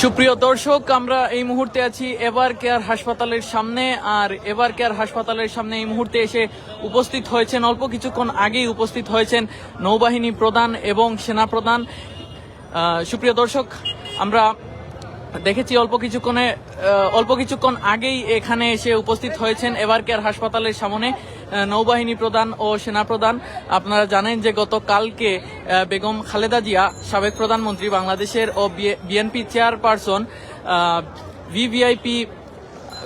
সুপ্রিয় দর্শক, আমরা এই মুহূর্তে আছি এবার কেয়ার হাসপাতালের সামনে, আর এবার কেয়ার হাসপাতালের সামনে এই মুহূর্তে এসে উপস্থিত হয়েছেন, অল্প কিছুক্ষণ আগেই উপস্থিত হয়েছেন নৌবাহিনী প্রধান এবং সেনা প্রধান সুপ্রিয় দর্শক, আমরা দেখেছি অল্প কিছুক্ষণে অল্প কিছুক্ষণ আগেই এখানে এসে উপস্থিত হয়েছেন এবার কেয়ার হাসপাতালের সামনে নৌবাহিনী প্রধান ও সেনা প্রধান। আপনারা জানেন যে গতকালকে আহ, বেগম খালেদা জিয়া সাবেক প্রধানমন্ত্রী বাংলাদেশের ও BNP chairperson VVIP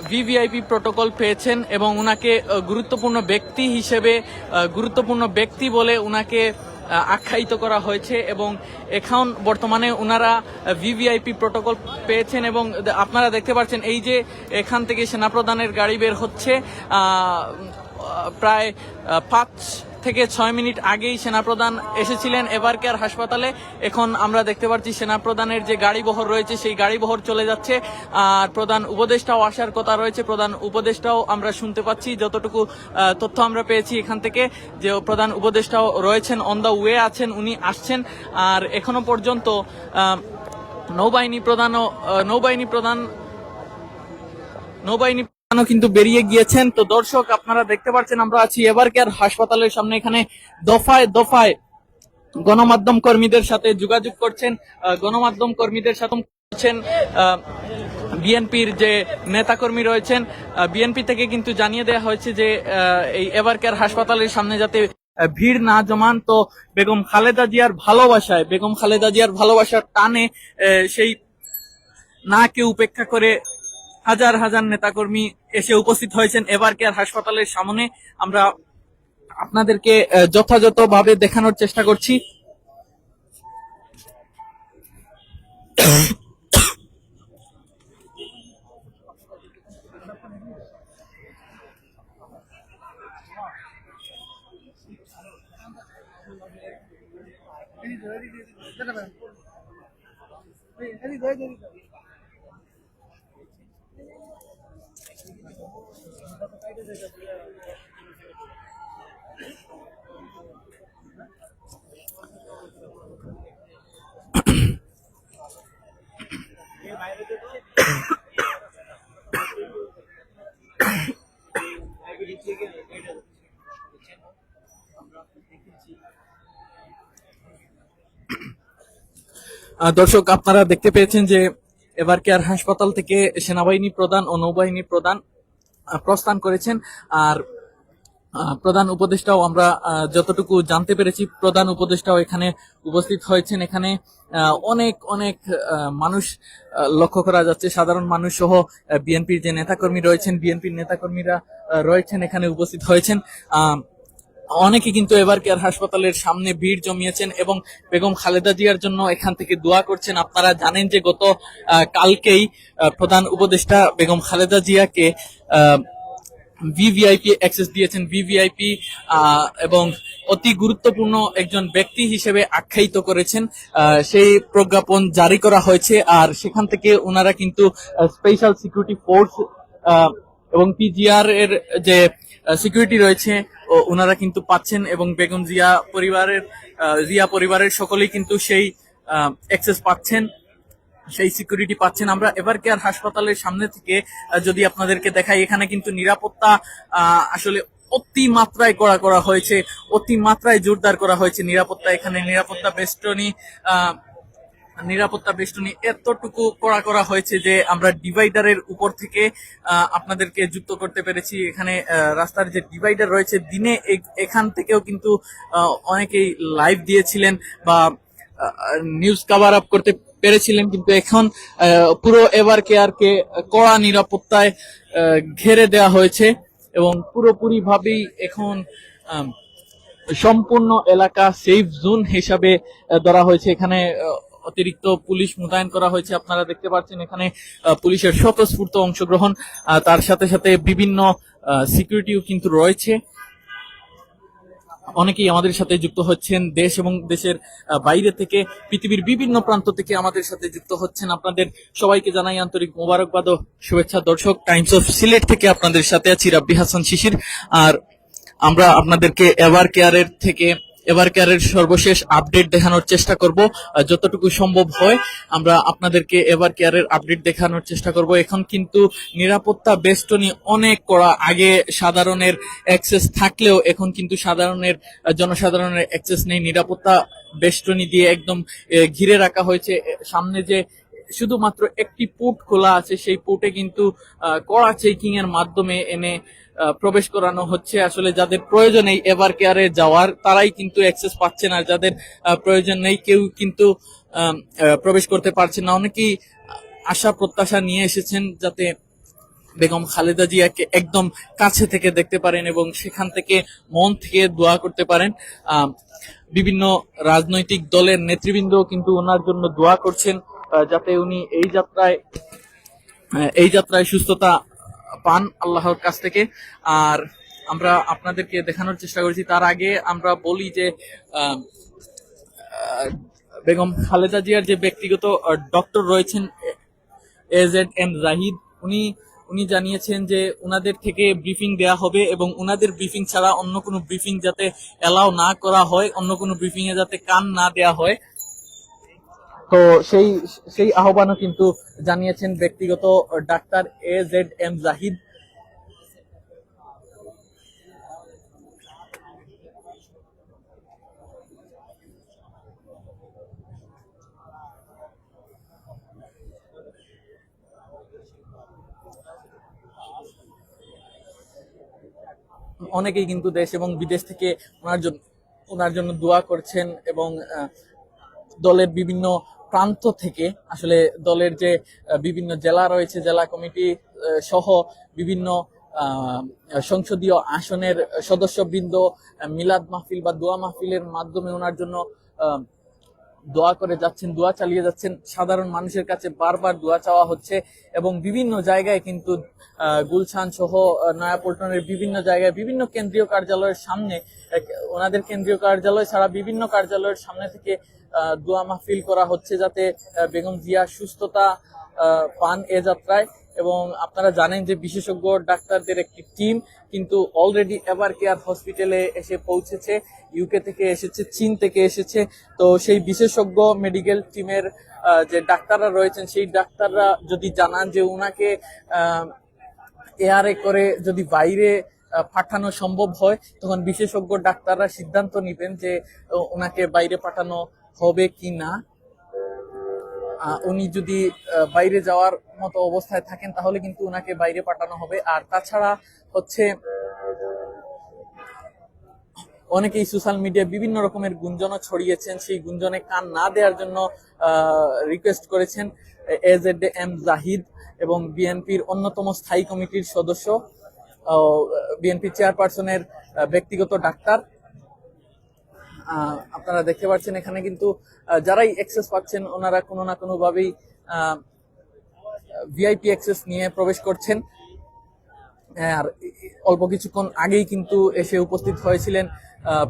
VVIP protocol পেয়েছেন এবং উনাকে গুরুত্বপূর্ণ ব্যক্তি হিসেবে গুরুত্বপূর্ণ ব্যক্তি বলে উনাকে আখ্যায়িত করা হয়েছে এবং এখন বর্তমানে ওনারা ভিভিআইপি প্রোটোকল পেয়েছেন এবং আপনারা দেখতে পাচ্ছেন এই যে এখান থেকে সেনাপ্রধানের গাড়ি বের হচ্ছে প্রায় পাঁচ থেকে ছয় মিনিট আগেই সেনাপ্রধান এসেছিলেন এবার কেয়ার হাসপাতালে। এখন আমরা দেখতে পাচ্ছি সেনাপ্রধানের যে গাড়ি বহর রয়েছে, সেই গাড়ি বহর চলে যাচ্ছে। আর প্রধান উপদেষ্টাও আসার কথা রয়েছে। প্রধান উপদেষ্টাও আমরা শুনতে পাচ্ছি। যতটুকু তথ্য আমরা পেয়েছি এখান থেকে যে প্রধান উপদেষ্টাও রয়েছেন অন দ্য ওয়ে আছেন, উনি আসছেন। আর এখনও পর্যন্ত নৌবাহিনী প্রধানও নৌবাহিনী প্রধান, নৌবাহিনী কিন্তু বেরিয়ে গিয়েছেন। তো দর্শক, আপনারা দেখতে পাচ্ছেন, আমরা আছি এবার কেয়ার হাসপাতালের সামনে। এখানে দফায় দফায় গণমাধ্যম কর্মীদের সাথে যোগাযোগ করছেন গণমাধ্যম কর্মীদের সাথে করছেন বিএনপির যে নেতাকর্মী রয়েছেন বিএনপি থেকে কিন্তু জানিয়ে দেওয়া হয়েছে যে এই এবার কেয়ার হাসপাতালের সামনে যাতে ভিড় না জমান। তো বেগম খালেদা জিয়ার ভালোবাসায়, বেগম খালেদা জিয়ার ভালোবাসার টানে সেই না কেউ উপেক্ষা করে হাজার হাজার নেতাকর্মী এসে উপস্থিত হয়েছেন এবার কেয়ার হাসপাতালের সামনে আমরা আপনাদেরকে যথাযথভাবে দেখানোর চেষ্টা করছি আহ, দর্শক আপনারা দেখতে পেয়েছেন যে এবার কেয়ার হাসপাতাল থেকে সেনাবাহিনী প্রধান ও নৌবাহিনী প্রধান প্রস্থান করেছেন। আর প্রধান উপদেষ্টাও আমরা যতটুকু জানতে পেরেছি, প্রধান উপদেষ্টাও এখানে উপস্থিত হয়েছেন এখানে। অনেক অনেক মানুষ লক্ষ্য করা যাচ্ছে। সাধারণ মানুষ সহ বিএনপির যে নেতাকর্মী রয়েছেন, বিএনপির নেতাকর্মীরা রয়েছেন, এখানে উপস্থিত হয়েছেন। অনেকে কিন্তু এবার কেয়ার হাসপাতালের সামনে ভিড় জমিয়েছেন এবং বেগম খালেদা জিয়ার জন্য এখান থেকে দোয়া করছেন। আপনারা জানেন যে গত কালকেই প্রধান উপদেষ্টা বেগম খালেদা জিয়াকে ভিভিআইপি অ্যাক্সেস দিয়েছেন। ভিভিআইপি এবং অতি গুরুত্বপূর্ণ একজন ব্যক্তি হিসেবে আখ্যায়িত করেছেন। সেই প্রজ্ঞাপন জারি করা হয়েছে আর সেখান থেকে ওনারা কিন্তু স্পেশাল সিকিউরিটি ফোর্স এবং পিজিআর এর যে সিকিউরিটি রয়েছে ওনারা কিন্তু পাচ্ছেন এবং বেগম জিয়া পরিবারের জিয়া পরিবারের সকলেই কিন্তু সেই অ্যাক্সেস পাচ্ছেন। সেই সিকিউরিটি পাচ্ছেন। আমরা এবার কেয়ার হাসপাতালের সামনে থেকে যদি আপনাদেরকে দেখাই, এখানে কিন্তু নিরাপত্তা আসলে অতি মাত্রায় করা করা হয়েছে, অতি মাত্রায় জোরদার করা হয়েছে নিরাপত্তা এখানে। নিরাপত্তা বেষ্টনী নিরাপত্তা বেষ্টনী এতটুকু করা করা হয়েছে যে আমরা ডিভাইডারের উপর থেকে আপনাদেরকে যুক্ত করতে পেরেছি। এখানে রাস্তার যে ডিভাইডার রয়েছে, দিনে এখান থেকেও কিন্তু অনেকেই লাইভ দিয়েছিলেন বা নিউজ কভার আপ করতে পেরেছিলেন, কিন্তু এখন পুরো এবার কেয়ারকে কড়া নিরাপত্তায় ঘেরে দেওয়া হয়েছে এবং পুরোপুরি ভাবেই এখন সম্পূর্ণ এলাকা সেফ জোন হিসাবে ধরা হয়েছে। এখানে অতিরিক্ত পুলিশ মোতায়েন করা হয়েছে, আপনারা দেখতে পাচ্ছেন এখানে পুলিশের স্বতঃস্ফূর্ত অংশগ্রহণ। তার সাথে সাথে বিভিন্ন সিকিউরিটিও কিন্তু রয়েছে। অনেকেই আমাদের সাথে যুক্ত হচ্ছেন দেশ এবং দেশের বাইরে থেকে, পৃথিবীর বিভিন্ন প্রান্ত থেকে আমাদের সাথে যুক্ত হচ্ছেন আপনাদের সবাইকে জানাই আন্তরিক মোবারকবাদ ও শুভেচ্ছা। দর্শক টাইমস অফ সিলেট থেকে আপনাদের সাথে আছি রাব্বি হাসান শিশির। আর আমরা আপনাদেরকে এভার কেয়ারের থেকে এবার কেয়ারের সর্বশেষ আপডেট দেখানোর চেষ্টা করব যতটুকু সম্ভব হয়। আমরা আপনাদেরকে এবার কেয়ারের আপডেট দেখানোর চেষ্টা করব। এখন কিন্তু নিরাপত্তা বেষ্টনী অনেক করা আগে সাধারণের অ্যাক্সেস থাকলেও এখন কিন্তু সাধারণের জনসাধারণের অ্যাক্সেস নেই। নিরাপত্তা বেষ্টনী দিয়ে একদম ঘিরে রাখা হয়েছে। সামনে যে শুধুমাত্র একটি পোর্ট খোলা আছে, সেই পোর্টে কিন্তু কড়া চেকিং এর মাধ্যমে এনে প্রবেশ করানো হচ্ছে। আসলে যাদের প্রয়োজন এই এভার কেয়ারে যাওয়ার, তারাই কিন্তু অ্যাক্সেস পাচ্ছে না। যাদের প্রয়োজন নেই, কেউ কিন্তু প্রবেশ করতে পারছে না। অনেকেই আশা, প্রত্যাশা নিয়ে এসেছেন যাতে বেগম খালেদা জিয়াকে একদম কাছে থেকে দেখতে পারেন এবং সেখান থেকে মন থেকে দোয়া করতে পারেন। বিভিন্ন রাজনৈতিক দলের নেতৃবৃন্দ কিন্তু ওনার জন্য দোয়া করছেন। যাতে উনি এই যাত্রায় এই যাত্রায় সুস্থতা পান আল্লাহর কাছ থেকে। আর আমরা আপনাদেরকে দেখানোর চেষ্টা করেছি, তার আগে আমরা বলি যে বেগম খালেদা জিয়ার যে ব্যক্তিগত ডক্টর রয়েছেন এজেড এম জাহিদ, উনি উনি জানিয়েছেন যে উনাদের থেকে ব্রিফিং দেয়া হবে এবং উনাদের ব্রিফিং ছাড়া অন্য কোনো ব্রিফিং যাতে এলাও না করা হয়, অন্য কোনো ব্রিফিং এ যাতে কান না দেয়া হয়। তো সেই সেই আহ্বানও কিন্তু জানিয়েছেন ব্যক্তিগত doctor A Z M Zahid. অনেকেই কিন্তু দেশ এবং বিদেশ থেকে ওনার জন্য ওনার জন্য দোয়া করছেন এবং দলের বিভিন্ন প্রান্ত থেকে আসলে দলের যে বিভিন্ন জেলা রয়েছে, জেলা কমিটি সহ বিভিন্ন সংসদীয় আসনের সদস্যবৃন্দ মিলাদ মাহফিল বা দোয়া মাহফিলের মাধ্যমে ওনার জন্য দোয়া করে যাচ্ছেন, দোয়া চালিয়ে যাচ্ছেন। সাধারণ মানুষের কাছে বারবার দোয়া চাওয়া হচ্ছে এবং বিভিন্ন জায়গায় কিন্তু গুলশান সহ নয়াপল্টনের বিভিন্ন জায়গায় বিভিন্ন কেন্দ্রীয় কার্যালয়ের সামনে ওনাদের কেন্দ্রীয় কার্যালয় ছাড়া বিভিন্ন কার্যালয়ের সামনে থেকে দোয়া মাহফিল করা হচ্ছে যাতে বেগম জিয়া সুস্থতা পান এ যাত্রায়। এবং আপনারা জানেন যে বিশেষজ্ঞ ডাক্তারদের একটি টিম, কিন্তু অলরেডি এভার কেয়ার হসপিটালে এসে পৌঁছেছে ইউকে থেকে এসেছে, চীন থেকে এসেছে। তো সেই বিশেষজ্ঞ মেডিকেল টিমের যে ডাক্তাররা রয়েছেন, সেই ডাক্তাররা যদি জানান যে উনাকে এয়ারে করে যদি বাইরে পাঠানো সম্ভব হয়, তখন বিশেষজ্ঞ ডাক্তাররা সিদ্ধান্ত নেবেন যে ওনাকে বাইরে পাঠানো হবে কি না উনি যদি বাইরে যাওয়ার মতো অবস্থায় থাকেন, তাহলে কিন্তু উনাকে বাইরে পাঠানো হবে। আর তাছাড়া হচ্ছে, অনেকেই সোশ্যাল মিডিয়ায় বিভিন্ন রকমের গুঞ্জনও ছড়িয়েছেন। সেই গুঞ্জনে কান না দেওয়ার জন্য রিকোয়েস্ট করেছেন এজেড এম জাহিদ এবং বিএনপির অন্যতম স্থায়ী কমিটির সদস্য বিএনপি চেয়ারপারসনের ব্যক্তিগত ডাক্তার। আপনারা দেখতে পাচ্ছেন এখানে কিন্তু যারাই অ্যাক্সেস পাচ্ছেন ওনারা কোনো না কোনোভাবেই ভিআইপি অ্যাক্সেস নিয়ে প্রবেশ করছেন। আর অল্প কিছুক্ষণ আগেই কিন্তু এসে উপস্থিত হয়েছিলেন আহ,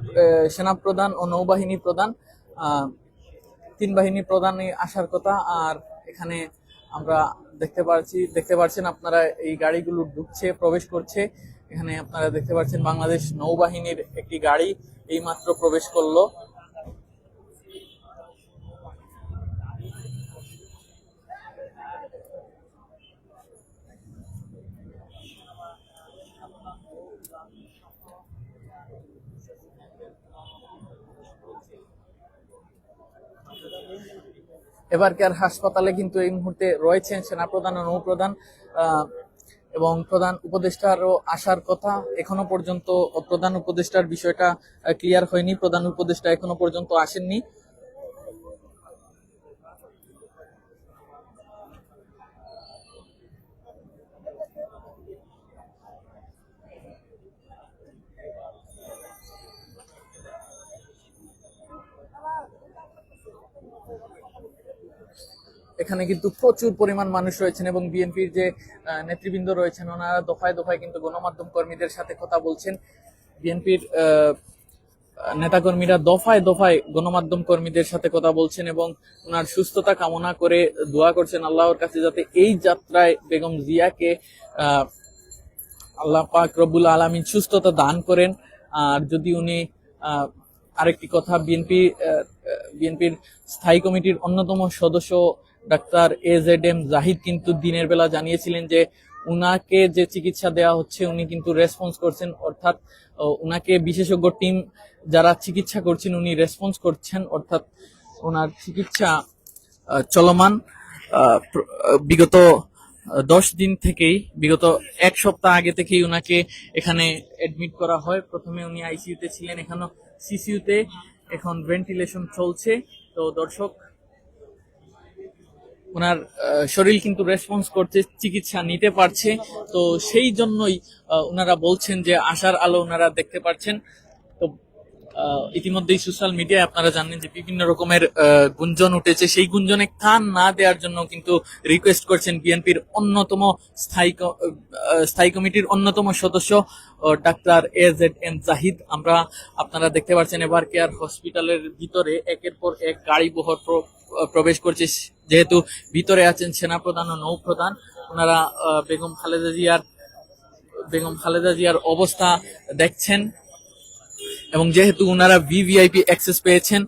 সেনাপ্রধান ও নৌবাহিনী প্রধান। তিন বাহিনী প্রধানই আসার কথা আর এখানে আমরা দেখতে পাচ্ছি দেখতে পাচ্ছেন আপনারা এই গাড়িগুলো ঢুকছে প্রবেশ করছে। এখানে আপনারা দেখতে পাচ্ছেন বাংলাদেশ নৌবাহিনীর একটি গাড়ি এইমাত্র প্রবেশ করল। এবারকার হাসপাতালে কিন্তু এই মুহূর্তে রয়েছেন সেনাপ্রধান ও নৌপ্রধান এবং প্রধান উপদেষ্টারও আসার কথা এখনও পর্যন্ত প্রধান উপদেষ্টার বিষয়টা ক্লিয়ার হয়নি। প্রধান উপদেষ্টা এখনও পর্যন্ত আসেননি। এখানে কিন্তু প্রচুর পরিমাণ মানুষ রয়েছেন এবং বিএনপির যে নেতৃবৃন্দ রয়েছেন, ওনারা দফায় দফায় কিন্তু গণমাধ্যম কর্মীদের সাথে কথা বলছেন। বিএনপির নেতাকর্মীরা দফায় দফায় গণমাধ্যম কর্মীদের সাথে কথা বলছেন এবং ওনার সুস্থতা কামনা করে দোয়া করছেন আল্লাহর কাছে যাতে এই যাত্রায় বেগম জিয়াকে আল্লাহ পাক রব্বুল আলমিন সুস্থতা দান করেন। আর যদি উনি আরেকটি কথা বিএনপি বিএনপির স্থায়ী কমিটির অন্যতম সদস্য doctor A Z M Zahid কিন্তু দিনের বেলা জানিয়েছিলেন যে উনাকে যে চিকিৎসা দেওয়া হচ্ছে, উনি কিন্তু রেসপন্স করছেন, অর্থাৎ উনাকে বিশেষজ্ঞ টিম যারা চিকিৎসা করছেন, উনি রেসপন্স করছেন, অর্থাৎ ওনার চিকিৎসা চলমান বিগত দশ দিন থেকেই, বিগত এক সপ্তাহ আগে থেকেই ওনাকে এখানে অ্যাডমিট করা হয়। প্রথমে উনি আইসিইউতে ছিলেন এখনও সিসিইউতে এখন ভেন্টিলেশন চলছে। তো দর্শক, ওনার শরীর কিন্তু রেসপন্স করছে, চিকিৎসা নিতে পারছে। তো সেই জন্যই ওনারা বলছেন যে আশার আলো ওনারা দেখতে পাচ্ছেন ইতিমধ্যেই সোশ্যাল মিডিয়ায় আপনারা জানেন যে বিভিন্ন রকমের গুঞ্জন উঠেছে। সেই গুঞ্জনে কান না দেওয়ার জন্য কিন্তু রিকোয়েস্ট করছেন বিএনপির অন্যতম স্থায়ী স্থায়ী কমিটির অন্যতম সদস্য doctor A Z M Zahid. আমরা আপনারা দেখতে পাচ্ছেন এবার কেয়ার হসপিটালের ভিতরে একের পর এক গাড়ি বহর প্র- প্রবেশ করছে। যেহেতু ভিতরে আছেন সেনাপ্রধান ও নৌপ্রধান, ওনারা বেগম খালেদা জিয়ার, বেগম খালেদা জিয়ার অবস্থা দেখছেন। এবং যেহেতু ওনারা ভিভিআইপি অ্যাক্সেস পেয়েছেন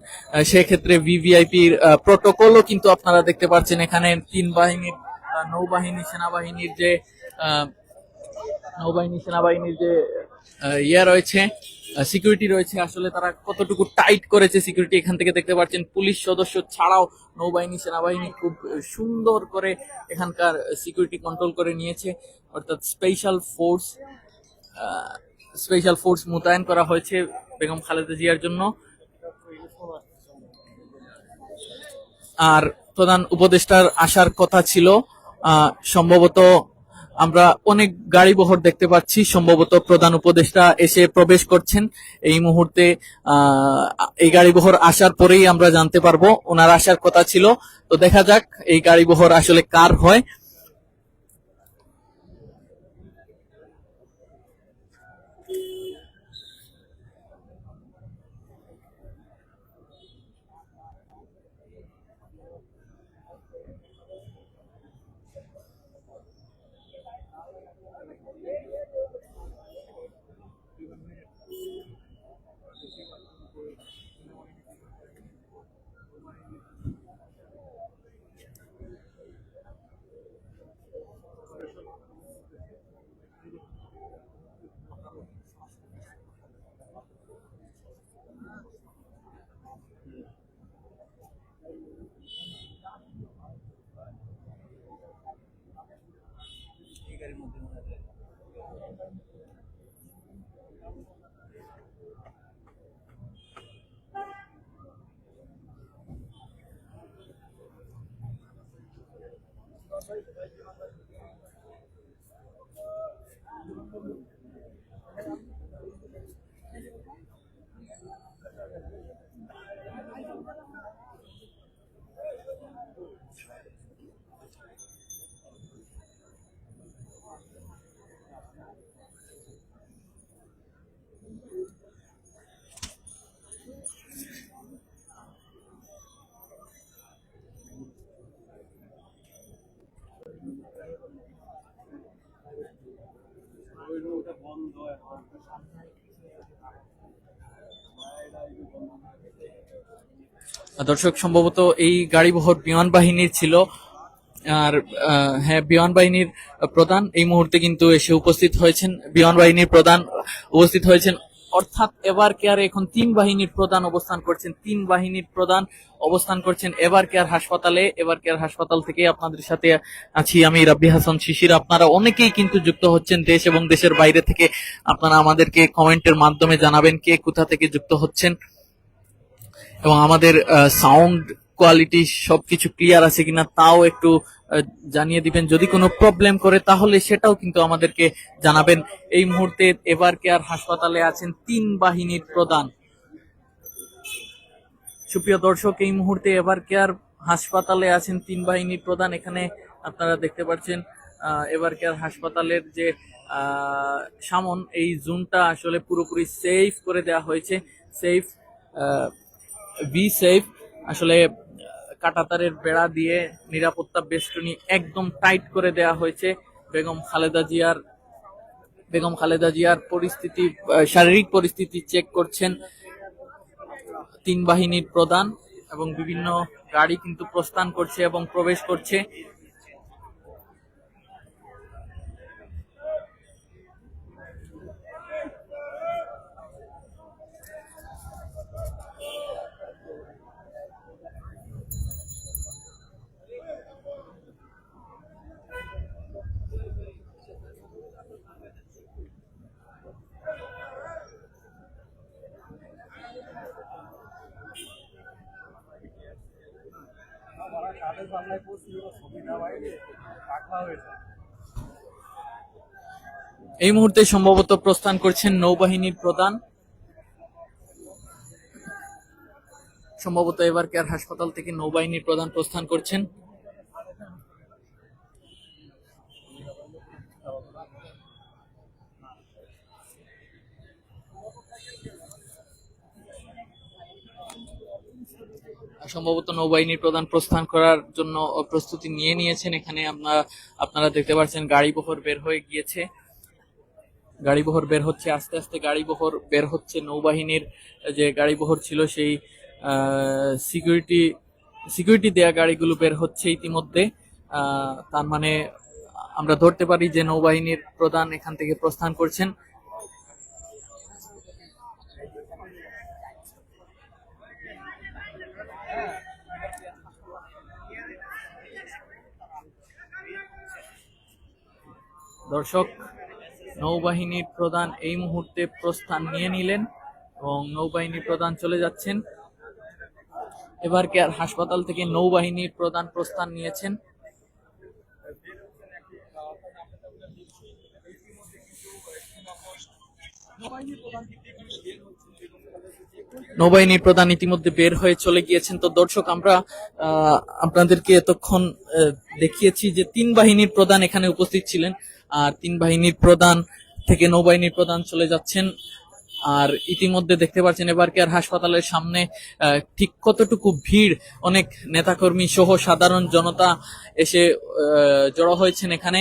সেক্ষেত্রে ভিভিআইপির প্রোটোকলও কিন্তু আপনারা দেখতে পাচ্ছেন এখানে তিন বাহিনীর নৌবাহিনী, সেনাবাহিনীর যে নৌবাহিনী, সেনাবাহিনীর যে ইয়ে রয়েছে সিকিউরিটি রয়েছে, আসলে তারা কতটুকু টাইট করেছে সিকিউরিটি এখান থেকে দেখতে পাচ্ছেন। পুলিশ সদস্য ছাড়াও নৌবাহিনী, সেনাবাহিনী খুব সুন্দর করে এখানকার সিকিউরিটি কন্ট্রোল করে নিয়েছে, অর্থাৎ স্পেশাল ফোর্স স্পেশাল ফোর্স মোতায়েন করা হয়েছে বেগম খালেদা জিয়ার জন্য। আর প্রধান উপদেষ্টার আসার কথা ছিল সম্ভবত আমরা অনেক গাড়ি বহর দেখতে পাচ্ছি, সম্ভবত প্রধান উপদেষ্টা এসে প্রবেশ করছেন। এই মুহূর্তে এই গাড়ি বহর আসার পরেই আমরা জানতে পারব, ওনার আসার কথা ছিল। তো দেখা যাক, এই গাড়ি বহর আসলে কার হয়। sorry for that. দর্শক, সম্ভবত এই গাড়ি বহর বিমান বাহিনীর ছিল। আর হ্যাঁ বিমান বাহিনীর প্রধান এই মুহূর্তে কিন্তু এসে উপস্থিত হয়েছেন। বিমান বাহিনীর প্রধান উপস্থিত হয়েছেন। অর্থাৎ এবার কেয়ার এখন তিন বাহিনীর প্রধান অবস্থান করছেন, তিন বাহিনীর প্রধান অবস্থান করছেন এবার কেয়ার হাসপাতালে, এবার কেয়ার হাসপাতাল থেকে আপনাদের সাথে আছি আমি রাব্বি হাসান শিশির। আপনারা অনেকেই কিন্তু যুক্ত হচ্ছেন দেশ এবং দেশের বাইরে থেকে। আপনারা আমাদেরকে কমেন্টের মাধ্যমে জানাবেন কে কোথা থেকে যুক্ত হচ্ছেন। এবং আমাদের সাউন্ড কোয়ালিটি সবকিছু ক্লিয়ার আছে কিনা, তাও একটু জানিয়ে দিবেন, যদি কোনো প্রবলেম করে, তাহলে সেটাও কিন্তু আমাদেরকে জানাবেন। এই মুহূর্তে এবার কেয়ার হাসপাতালে আছেন তিন বাহিনীর প্রধান। সুপ্রিয় দর্শক, এই মুহূর্তে এবার কেয়ার হাসপাতালে আছেন তিন বাহিনীর প্রধান। এখানে আপনারা দেখতে পাচ্ছেন এবার কেয়ার হাসপাতালের যে সামন, এই জোনটা আসলে পুরোপুরি সেফ করে দেওয়া হয়েছে। সেফ ভি সেফ আসলে কাঁটাতারের বেড়া দিয়ে নিরাপত্তা বেষ্টনী একদম টাইট করে দেয়া হয়েছে। বেগম খালেদা জিয়ার, বেগম খালেদা জিয়ার পরিস্থিতি শারীরিক পরিস্থিতি চেক করছেন তিন বাহিনীর প্রধান এবং বিভিন্ন গাড়ি কিন্তু প্রস্থান করছে এবং প্রবেশ করছে। এই মুহূর্তে সম্ভবত প্রস্থান করছেন নৌবাহিনীর প্রধান। সম্ভবত এবার কেয়ার হাসপাতাল থেকে নৌবাহিনীর প্রধান প্রস্থান করছেন। সম্ভবত নৌবাহিনীর প্রধান প্রস্থান করার জন্য প্রস্তুতি নিয়ে নিয়েছেন। এখানে আপনারা আপনারা দেখতে পাচ্ছেন, গাড়ি বহর বের হয়ে গিয়েছে। গাড়ি বহর বের হচ্ছে, আস্তে আস্তে গাড়ি বহর বের হচ্ছে। নৌবাহিনীর যে গাড়ি বহর ছিল, সেই সিকিউরিটি সিকিউরিটি দেয়া গাড়িগুলো বের হচ্ছে ইতিমধ্যে। তার মানে আমরা ধরতে পারি যে নৌবাহিনীর প্রধান এখান থেকে প্রস্থান করছেন। দর্শক নৌবাহিনীর প্রধান এই মুহূর্তে প্রস্থান নিয়ে নিলেন এবং নৌবাহিনীর প্রধান চলে যাচ্ছেন। এবার কেয়ার হাসপাতাল থেকে নৌবাহিনীর প্রধান প্রস্থান নিয়েছেন? নৌবাহিনীর প্রধান ইতিমধ্যে বের হয়ে চলে গিয়েছেন। তো দর্শক, আমরা আপনাদেরকে এতক্ষণ দেখিয়েছি যে তিন বাহিনীর প্রধান এখানে উপস্থিত ছিলেন। আর তিন বাহিনীর প্রধান থেকে নৌবাহিনীর প্রধান চলে যাচ্ছেন। আর ইতিমধ্যে দেখতে পাচ্ছেন এবার কেয়ার হাসপাতালের সামনে ঠিক কতটুকু ভিড়? অনেক নেতাকর্মী সহ সাধারণ জনতা এসে জড়ো হয়েছেন এখানে।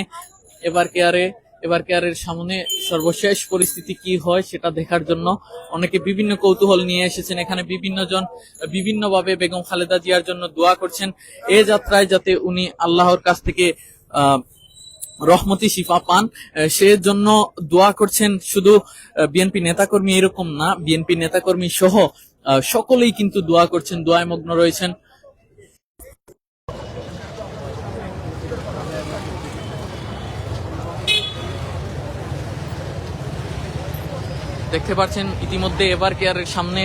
এবার কেয়ারে এবার কেয়ারের সামনে সর্বশেষ পরিস্থিতি কি হয় সেটা দেখার জন্য অনেকে বিভিন্ন কৌতূহল নিয়ে এসেছেন। এখানে বিভিন্ন জন বিভিন্ন ভাবে বেগম খালেদা জিয়ার জন্য দোয়া করছেন। এ যাত্রায় যাতে উনি আল্লাহর কাছ থেকে, আহ রহমতি শিফা পান সে জন্য দোয়া করছেন শুধু বিএনপি নেতাকর্মী এরকম না বিএনপি নেতাকর্মী সহ সকলেই কিন্তু দোয়া করছেন, দোয়ায় মগ্ন রয়েছেন। দেখতে পাচ্ছেন ইতিমধ্যে এবার কেয়ারের সামনে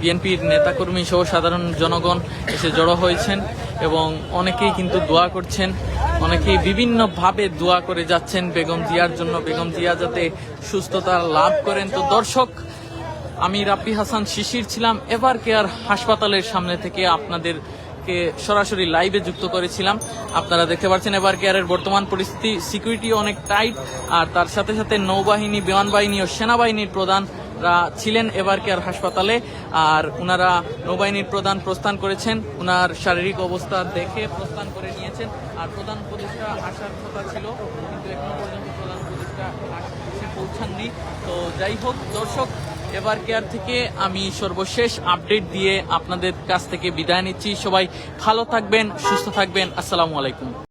বিএনপির নেতাকর্মী সহ সাধারণ জনগণ এসে জড়ো হয়েছেন এবং অনেকেই কিন্তু দোয়া করছেন, অনেকেই বিভিন্নভাবে দোয়া করে যাচ্ছেন বেগম জিয়ার জন্য। বেগম জিয়া যাতে সুস্থতা লাভ করেন। তো দর্শক, আমি রাব্বি হাসান শিশির ছিলাম। এবার কেয়ার হাসপাতালের সামনে থেকে আপনাদেরকে সরাসরি লাইভে যুক্ত করেছিলাম। আপনারা দেখতে পাচ্ছেন এবার কেয়ারের বর্তমান পরিস্থিতি। সিকিউরিটি অনেক টাইট আর তার সাথে সাথে নৌবাহিনী বিমান বাহিনী ও সেনাবাহিনীর প্রধানরা ছিলেন এবার কেয়ার হাসপাতালে। আর ওনারা নৌবাহিনীর প্রধান প্রস্থান করেছেন। ওনার শারীরিক অবস্থা দেখে প্রস্থান করে নিয়েছেন। আর প্রধান উপদেষ্টা আসার কথা ছিল, কিন্তু এখনও পর্যন্ত প্রধান উপদেষ্টা পৌঁছাননি। তো যাই হোক, দর্শক এবার কেয়ার থেকে আমি সর্বশেষ আপডেট দিয়ে আপনাদের কাছ থেকে বিদায় নিচ্ছি। সবাই ভালো থাকবেন, সুস্থ থাকবেন। আসসালামু আলাইকুম।